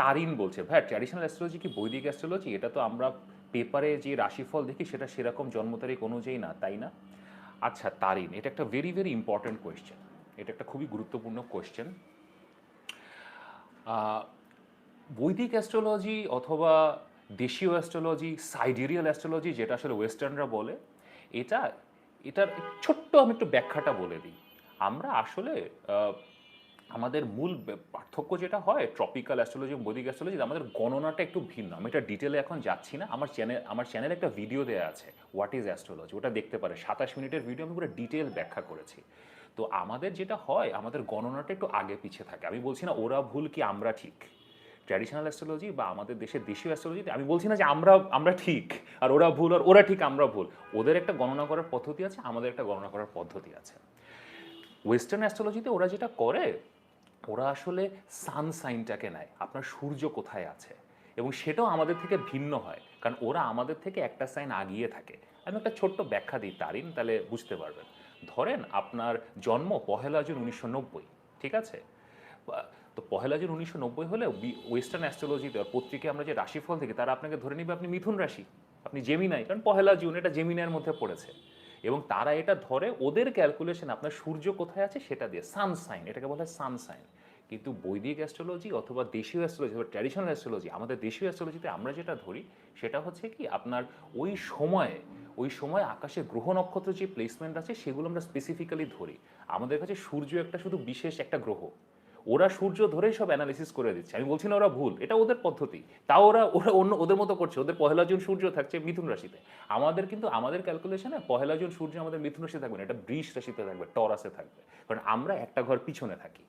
তারিন বলছে। ভাই traditional astrology কি বৈদিক অ্যাস্ট্রোলজি এটা তো আমরা পেপারে যে রাশিফল দেখি, সেটা সেরকম জন্ম তারিখ অনুযায়ী না, তাই না? আচ্ছা তারিন, এটা একটা ভেরি ভেরি ইম্পর্ট্যান্ট কোয়েশ্চেন এটা একটা খুবই গুরুত্বপূর্ণ কোয়েশ্চেন বৈদিক অ্যাস্ট্রোলজি অথবা দেশীয় অ্যাস্ট্রোলজি সাইডেরিয়াল অ্যাস্ট্রোলজি যেটা আসলে ওয়েস্টার্নরা বলে, এটা, এটার ছোট্ট আমি একটু ব্যাখ্যাটা বলে দিই। আমরা আসলে আমাদের মূল পার্থক্য যেটা হয় ট্রপিক্যাল অ্যাস্ট্রোলজি বৈদিক অ্যাস্ট্রোলজি আমাদের গণনাটা একটু ভিন্ন। আমি এটা ডিটেলে এখন যাচ্ছি না। আমার চ্যানেল আমার চ্যানেলে একটা ভিডিও দেওয়া আছে হোয়াট ইজ অ্যাস্ট্রোলজি ওটা দেখতে পারে সাতাশ মিনিটের ভিডিও আমি পুরো ডিটেল ব্যাখ্যা করেছি। তো আমাদের যেটা হয়, আমাদের গণনাটা একটু আগে পিছিয়ে থাকে। আমি বলছি না ওরা ভুল কি আমরা ঠিক? ট্র্যাডিশনাল অ্যাস্ট্রোলজি বা আমাদের দেশের দেশীয় অ্যাস্ট্রোলজিতে আমি বলছি না যে আমরা আমরা ঠিক, আর ওরা ভুল আর ওরা ঠিক, আমরা ভুল। ওদের একটা গণনা করার পদ্ধতি আছে, আমাদের একটা গণনা করার পদ্ধতি আছে। ওয়েস্টার্ন অ্যাস্ট্রোলজিতে ওরা যেটা করে ওরা আসলে সান সাইনটাকে নেয়। আপনার সূর্য কোথায় আছে? এবং সেটাও আমাদের থেকে ভিন্ন হয়। কারণ ওরা আমাদের থেকে একটা সাইন আগিয়ে থাকে। আমি একটা ছোট্ট ব্যাখ্যা দিই, তারিন, তাহলে বুঝতে পারবেন। ধরেন আপনার জন্ম পহেলা জুন উনিশশো নব্বই, ঠিক আছে? তো পহেলা জুন উনিশশো নব্বই হলে ওয়েস্টার্ন অ্যাস্ট্রোলজিতে পত্রিকায় আমরা যে রাশিফল থেকে তারা আপনাকে ধরে নিবে আপনি মিথুন রাশি, আপনি জেমিনাই কারণ পহেলা জুন এটা জেমিনার মধ্যে পড়েছে। এবং তারা এটা ধরে ওদের ক্যালকুলেশন আপনার সূর্য কোথায় আছে সেটা দিয়ে সানসাইন এটাকে বলা হয় সানসাইন কিন্তু বৈদিক অ্যাস্ট্রোলজি অথবা দেশীয় অ্যাস্ট্রোলজি অথবা ট্র্যাডিশনাল অ্যাস্ট্রোলজি আমাদের দেশীয় অ্যাস্ট্রোলজিতে আমরা যেটা ধরি, সেটা হচ্ছে কি আপনার ওই সময়ে, ওই সময় আকাশে গ্রহ নক্ষত্র যে প্লেসমেন্ট আছে, সেগুলো আমরা স্পেসিফিক্যালি ধরি। আমাদের কাছে সূর্য একটা শুধু বিশেষ একটা গ্রহ। ওরা সূর্য ধরেই সব অ্যানালিসিস করে দিচ্ছে। আমি বলছি না ওরা ভুল, এটা ওদের পদ্ধতি। তাও ওরা ওরা অন্য, ওদের মতো করছে। ওদের পহেলা জুন সূর্য থাকছে মিথুন রাশিতে। আমাদের কিন্তু, আমাদের ক্যালকুলেশনে পহেলা জুন সূর্য আমাদের মিথুন রাশিতে থাকবে না, এটা বৃষ রাশিতে থাকবে টরাসে থাকবে। কারণ আমরা একটা ঘর পিছনে থাকি।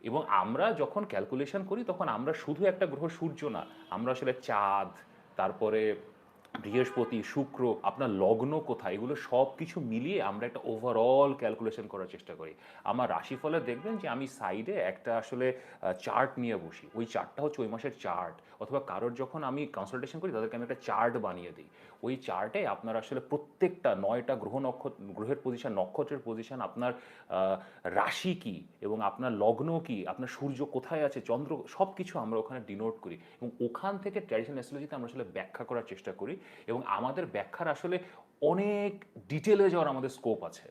এবং আমরা যখন ক্যালকুলেশন করি, তখন আমরা শুধু একটা গ্রহ সূর্য না, আমরা আসলে চাঁদ, তারপরে বৃহস্পতি, শুক্র, আপনার লগ্ন কোথায়? এগুলো সব কিছু মিলিয়ে আমরা একটা ওভারঅল ক্যালকুলেশন করার চেষ্টা করি। আমার রাশিফলে দেখবেন যে আমি সাইডে একটা আসলে চার্ট নিয়ে বসি। ওই চার্টটা হচ্ছে ওই মাসের চার্ট অথবা কারোর যখন আমি কনসালটেশন করি, তাদেরকে আমি একটা চার্ট বানিয়ে দিই। ওই চার্টে আপনার আসলে প্রত্যেকটা নয়টা গ্রহ নক্ষত্র গ্রহের পজিশন নক্ষত্রের পজিশন আপনার রাশি কি এবং আপনার লগ্ন কি, আপনার সূর্য কোথায় আছে, চন্দ্র সব কিছু আমরা ওখানে ডিনোট করি। এবং ওখান থেকে ট্র্যাডিশনাল অ্যাস্ট্রোলজিতে আমরা আসলে ব্যাখ্যা করার চেষ্টা করি এবং আমাদের ব্যাখ্যার আসলে অনেক ডিটেলে যাওয়ার আমাদের স্কোপ আছে।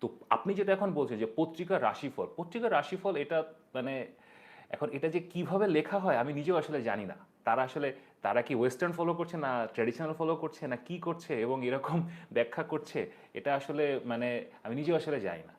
তো আপনি যেটা এখন বলছেন যে পত্রিকার রাশিফল পত্রিকার রাশিফল এটা মানে এখন এটা যে কীভাবে লেখা হয় আমি নিজেও আসলে জানি না। তারা আসলে তারা কি ওয়েস্টার্ন ফলো করছে না ট্র্যাডিশনাল ফলো করছে না কি করছে এবং এরকম ব্যাখ্যা করছে, এটা আসলে মানে আমি নিজেও আসলে জানি না।